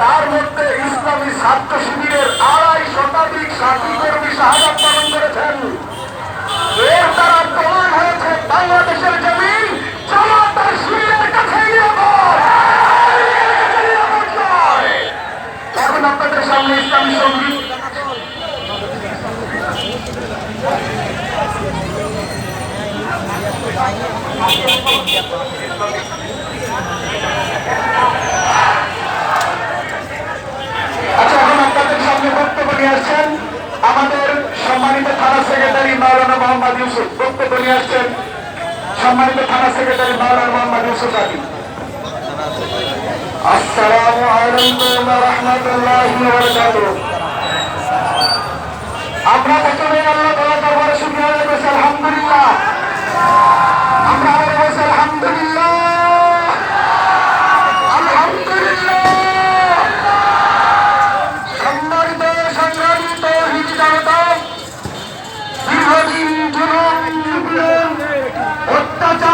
তার মধ্যে ইসলামী ছাত্র শিবিরের আড়াই শতাধিক সাথী কর্মী শাহাদ পালন করেছেন। এর দ্বারা প্রমাণ হয়েছে, বাংলাদেশের জমিন সামনে ইসলামী সংগীত। আচ্ছা এখন আপনাদের সামনে বক্তব্য আসছেন। আমাদের সম্মানিত থানা সেক্রেটারি মাওলানা মোহাম্মদ ইউসুফ। বক্তব্য নিয়ে আসছেন সম্মানিত থানা সেক্রেটারি মাওলানা মোহাম্মদ ইউসুফ আলী। আসসালামু আলাইকুম রাহমাতুল্লাহি আমরা প্রথমে আল্লাহ তাআলা দরবারে শুকরিয়া করছি। আলহামদুলিল্লাহ। অত্যাচার